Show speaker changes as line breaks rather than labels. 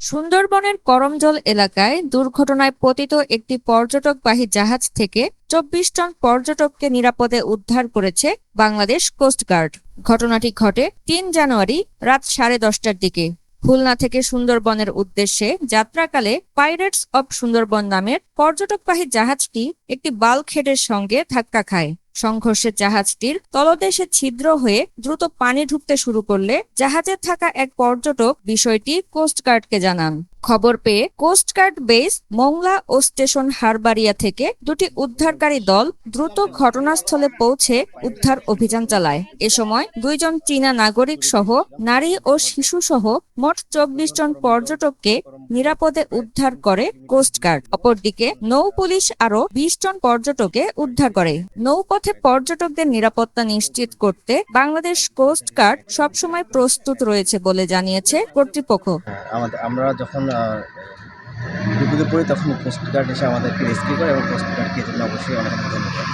সুন্দরবনের করমজল এলাকায় দুর্ঘটনায় পতিত একটি পর্যটকবাহী জাহাজ থেকে চব্বিশ টন পর্যটককে নিরাপদে উদ্ধার করেছে বাংলাদেশ কোস্টগার্ড ঘটনাটি ঘটে তিন জানুয়ারি রাত সাড়ে দশটার দিকে। খুলনা থেকে সুন্দরবনের উদ্দেশ্যে যাত্রাকালে পাইরেটস অব সুন্দরবন নামের পর্যটকবাহী জাহাজটি একটি বাল্কহেডের সঙ্গে ধাক্কা খায়। সংঘর্ষে জাহাজটির তলদেশে ছিদ্র হয়ে দ্রুত পানি ঢুকতে শুরু করলে জাহাজে থাকা এক পর্যটক বিষয়টি কোস্টগার্ডকে জানান। খবর পেয়ে কোস্টগার্ড বেস, মোংলা ও স্টেশন হারবাড়িয়া থেকে দুটি উদ্ধারকারী দল দ্রুত ঘটনাস্থলে পৌঁছে উদ্ধার অভিযান চালায়। এ সময় দুইজন চীনা নাগরিক সহ নারী ও শিশু সহ মোট চব্বিশ জন পর্যটককে নিরাপদে উদ্ধার করে কোস্টগার্ড অপরদিকে নৌ পুলিশ আরও বিশ জন পর্যটকে উদ্ধার করে। নৌপথে পর্যটকদের নিরাপত্তা নিশ্চিত করতে বাংলাদেশ কোস্টগার্ড সবসময় প্রস্তুত রয়েছে বলে জানিয়েছে কর্তৃপক্ষ।
আমরা যখন বিপদে পড়ি তখন কোস্টগার্ড এসে আমাদেরকে রেস্কিউ করে এবং কোস্টগার্ডকে জন্য অবশ্যই অনেক ধন্যবাদ।